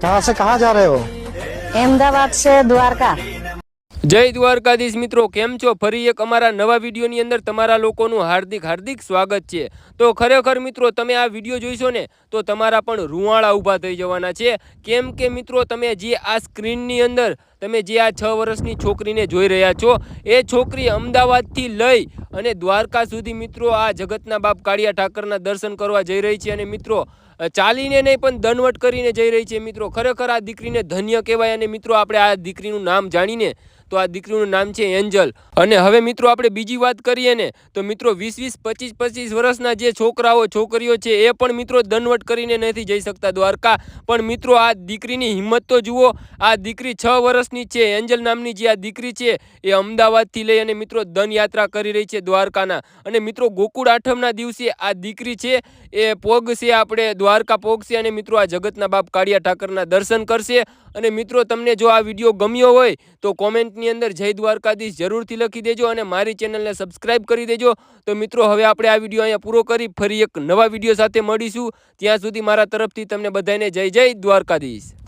कहाँ से कहाँ जा रहे हो अहमदाबाद से द्वारका જય દ્વારકાધીશ મિત્રો કેમ છો ફરી એક અમારા નવા વિડીયોની અંદર તમારા લોકોનું હાર્દિક હાર્દિક સ્વાગત છે તો ખરેખર મિત્રો તમે આ વિડીયો જોઈશો ને તો તમારા પણ રૂવાળા ઊભા થઈ જવાના છે કેમ કે મિત્રો તમે જે આ સ્ક્રીનની અંદર તમે જે આ છ વર્ષની છોકરીને જોઈ રહ્યા છો એ છોકરી અમદાવાદથી લઈ અને દ્વારકા સુધી મિત્રો આ જગતના બાપ કાળિયા ઠાકરના દર્શન કરવા જઈ રહી છે અને મિત્રો ચાલીને નહીં પણ દનવટ કરીને જઈ રહી છે મિત્રો. ખરેખર આ દીકરીને ધન્ય કહેવાય અને મિત્રો, આપણે આ દીકરીનું નામ જાણીને તો આ દીકરીનું નામ છે એન્જલ. અને હવે મિત્રો આપણે બીજી વાત કરીએ ને, તો મિત્રો વીસ વીસ પચીસ પચીસ વર્ષના જે છોકરાઓ, છોકરીઓ છે, એ પણ મિત્રો દનવટ કરીને નથી જઈ શકતા દ્વારકા. પણ મિત્રો આ દીકરીની હિંમત તો જુઓ, આ દીકરી છ વર્ષની છે, એન્જલ નામની જે આ દીકરી છે, એ અમદાવાદથી લઈ અને મિત્રો દન યાત્રા કરી રહી છે દ્વારકાના. અને મિત્રો ગોકુળ આઠમના દિવસે આ દીકરી છે, એ પોગશે, આપણે દ્વારકા પોગશે અને મિત્રો આ જગતના બાપ કાળિયા ઠાકરના દર્શન કરશે. અને મિત્રો, તમને જો આ વીડિયો ગમ્યો હોય, તો કોમેન્ટની અંદર જય દ્વારકાધીશ જરૂરથી લખી દેજો અને મારી ચેનલને સબસ્ક્રાઈબ કરી દેજો. તો મિત્રો, હવે આપણે આ વીડિયો અહીંયા પૂરો કરી, ફરી એક નવા વીડિયો સાથે મળીશું. ત્યાં સુધી મારા તરફથી તમને બધાને જય જય દ્વારકાધીશ.